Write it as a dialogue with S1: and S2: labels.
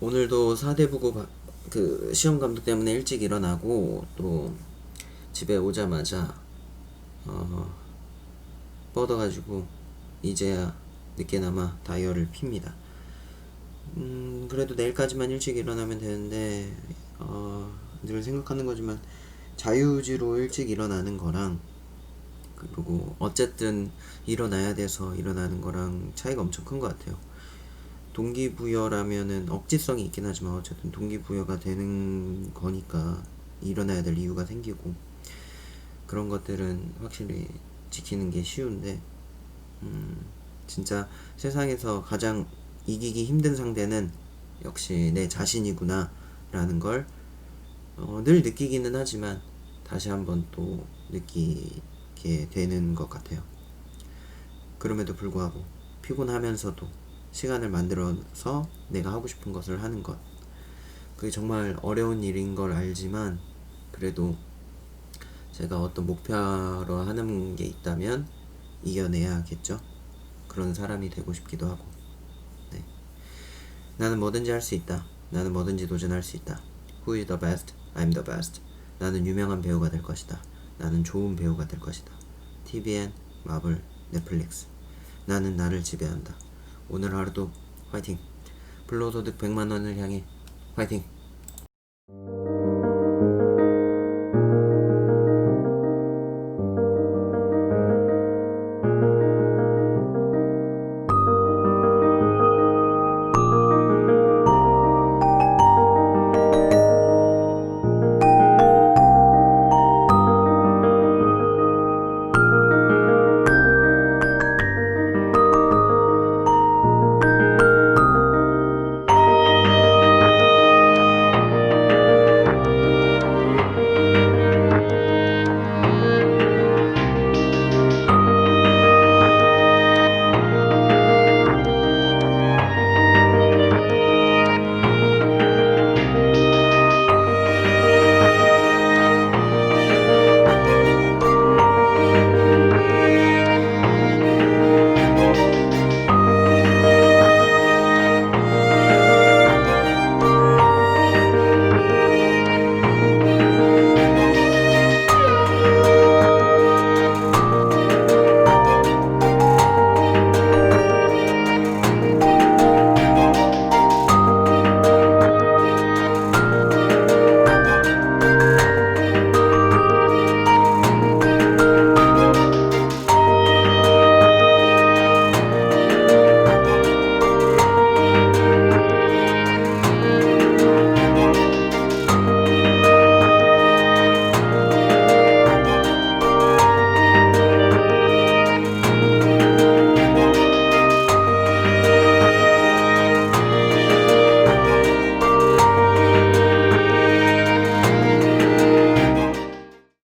S1: 오늘도 사대부고 바- 그 시험 감독 때문에 일찍 일어나고 또 집에 오자마자 어 뻗어가지고 이제야 늦게나마 다이어를 핍니다. 음 그래도 내일까지만 일찍 일어나면 되는데 어, 늘 생각하는 거지만 자유의지로 일찍 일어나는 거랑 그리고 어쨌든 일어나야 돼서 일어나는 거랑 차이가 엄청 큰 것 같아요. 동기부여라면은 억지성이 있긴 하지만 어쨌든 동기부여가 되는 거니까 일어나야 될 이유가 생기고 그런 것들은 확실히 지키는 게 쉬운데 음 진짜 세상에서 가장 이기기 힘든 상대는 역시 내 자신이구나 라는 걸 어, 늘 느끼기는 하지만 다시 한번 또 느끼게 되는 것 같아요. 그럼에도 불구하고 피곤하면서도 시간을 만들어서 내가 하고 싶은 것을 하는 것. 그게 정말 어려운 일인 걸 알지만 그래도 제가 어떤 목표로 하는 게 있다면 이겨내야겠죠. 그런 사람이 되고 싶기도 하고. 네. 나는 뭐든지 할 수 있다. 나는 뭐든지 도전할 수 있다. Who is the best? I'm the best. 나는 유명한 배우가 될 것이다. 나는 좋은 배우가 될 것이다. TVN, 마블, 넷플릭스. 나는 나를 지배한다. 오늘 하루도 화이팅. 불로소득 100만 원을 향해 화이팅.